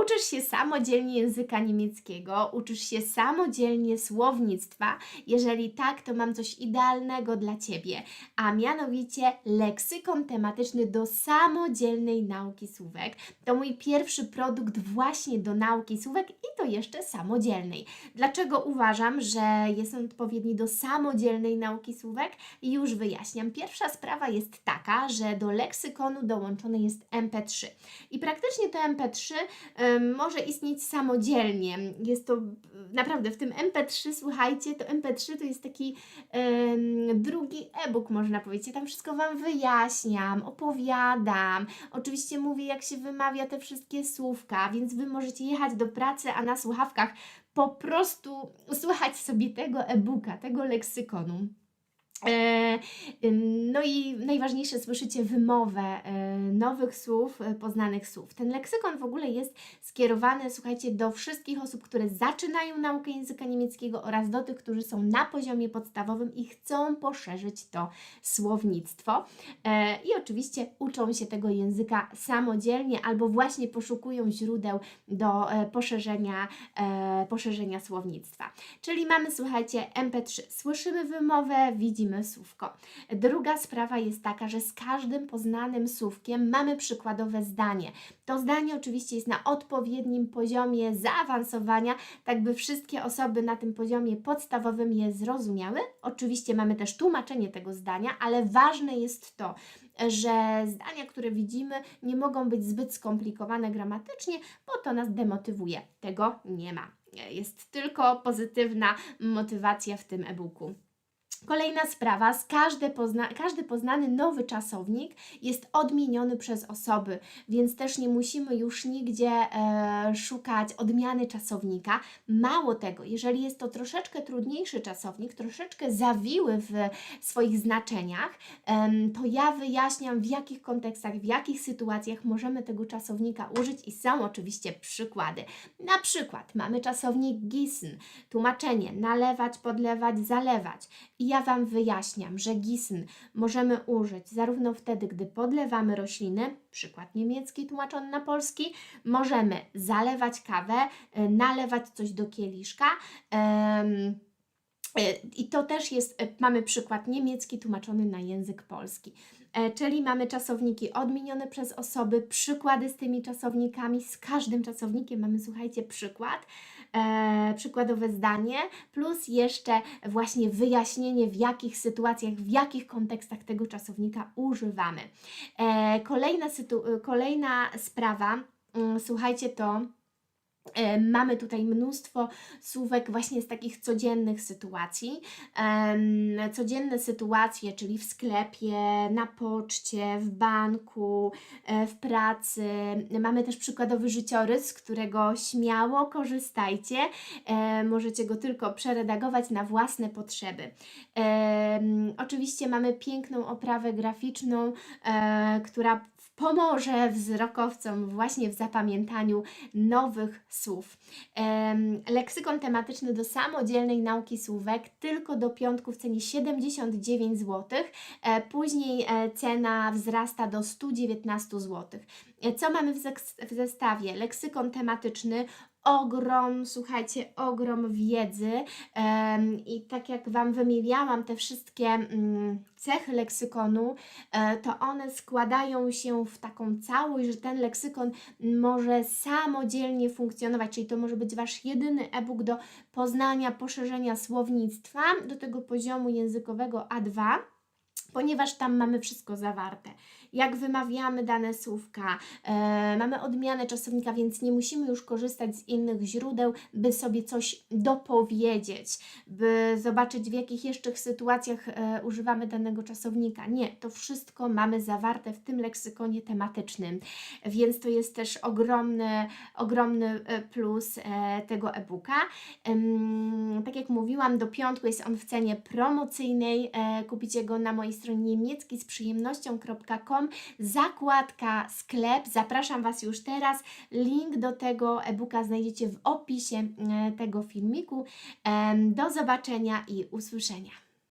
Uczysz się samodzielnie języka niemieckiego, uczysz się samodzielnie słownictwa. Jeżeli tak, to mam coś idealnego dla Ciebie, a mianowicie leksykon tematyczny do samodzielnej nauki słówek. To mój pierwszy produkt właśnie do nauki słówek i to jeszcze samodzielnej. Dlaczego uważam, że jest on odpowiedni do samodzielnej nauki słówek? Już wyjaśniam. Pierwsza sprawa jest taka, że do leksykonu dołączone jest MP3 i praktycznie to MP3 em, może istnieć samodzielnie. Jest to naprawdę w tym MP3, słuchajcie, to MP3 to jest taki drugi e-book, można powiedzieć. Ja tam wszystko Wam wyjaśniam, opowiadam. Oczywiście mówię, jak się wymawia te wszystkie słówka, więc Wy możecie jechać do pracy, a na słuchawkach po prostu słuchać sobie tego e-booka, tego leksykonu. E, no i najważniejsze, słyszycie wymowę e, nowych słów, e, poznanych słów. Ten leksykon w ogóle jest skierowany, słuchajcie, do wszystkich osób, które zaczynają naukę języka niemieckiego oraz do tych, którzy są na poziomie podstawowym i chcą poszerzyć to słownictwo. I oczywiście uczą się tego języka samodzielnie albo właśnie poszukują źródeł do poszerzenia, poszerzenia słownictwa. Czyli mamy, słuchajcie, MP3. Słyszymy wymowę, widzimy słówko. Druga sprawa jest taka, że z każdym poznanym słówkiem mamy przykładowe zdanie. To zdanie oczywiście jest na odpowiednim poziomie zaawansowania, tak by wszystkie osoby na tym poziomie podstawowym je zrozumiały. Oczywiście mamy też tłumaczenie tego zdania, ale ważne jest to, że zdania, które widzimy, nie mogą być zbyt skomplikowane gramatycznie, bo to nas demotywuje. Tego nie ma. Jest tylko pozytywna motywacja w tym e-booku. Kolejna sprawa, każdy, pozna, każdy poznany nowy czasownik jest odmieniony przez osoby, więc też nie musimy już nigdzie e, szukać odmiany czasownika. Mało tego, jeżeli jest to troszeczkę trudniejszy czasownik, troszeczkę zawiły w swoich znaczeniach, em, to ja wyjaśniam w jakich kontekstach, w jakich sytuacjach możemy tego czasownika użyć i są oczywiście przykłady. Na przykład mamy czasownik gießen, tłumaczenie nalewać, podlewać, zalewać. I ja Wam wyjaśniam, że gießen możemy użyć zarówno wtedy, gdy podlewamy rośliny, przykład niemiecki tłumaczony na polski, możemy zalewać kawę, e, nalewać coś do kieliszka. e, I to też jest, e, mamy przykład niemiecki tłumaczony na język polski. E, Czyli mamy czasowniki odmienione przez osoby, przykłady z tymi czasownikami. Z każdym czasownikiem mamy, słuchajcie, przykład, e, przykładowe zdanie, plus jeszcze właśnie wyjaśnienie, w jakich sytuacjach, w jakich kontekstach tego czasownika używamy. E, Kolejna, kolejna sprawa, mm, słuchajcie, to. E, Mamy tutaj mnóstwo słówek właśnie z takich codziennych sytuacji. Codzienne sytuacje, czyli w sklepie, na poczcie, w banku, e, w pracy. Mamy też przykładowy życiorys, z którego śmiało korzystajcie. E, możecie go tylko przeredagować na własne potrzeby. Oczywiście mamy piękną oprawę graficzną, która pomoże wzrokowcom właśnie w zapamiętaniu nowych słów. Leksykon tematyczny do samodzielnej nauki słówek tylko do piątku w cenie 79 zł. E, później e, cena wzrasta do 119 zł. E, Co mamy w zestawie? Leksykon tematyczny, ogrom, słuchajcie, ogrom wiedzy. I tak jak Wam wymieniałam te wszystkie mm, cechy leksykonu, e, to one składają się w taką całość, że ten leksykon może samodzielnie funkcjonować, czyli to może być Wasz jedyny e-book do poznania, poszerzenia słownictwa do tego poziomu językowego A2 ponieważ tam mamy wszystko zawarte. Jak wymawiamy dane słówka, e, mamy odmianę czasownika, więc nie musimy już korzystać z innych źródeł, by sobie coś dopowiedzieć, by zobaczyć w jakich jeszcze sytuacjach e, używamy danego czasownika. Nie, to wszystko mamy zawarte w tym leksykonie tematycznym, więc to jest też ogromny, ogromny e, plus e, tego e-booka. Em, tak jak mówiłam, do piątku jest on w cenie promocyjnej. E, kupicie go na mojej stronie niemieckiej z przyjemnością.com. Zakładka sklep. Zapraszam Was już teraz. Link do tego e-booka znajdziecie w opisie e, tego filmiku. Do zobaczenia i usłyszenia.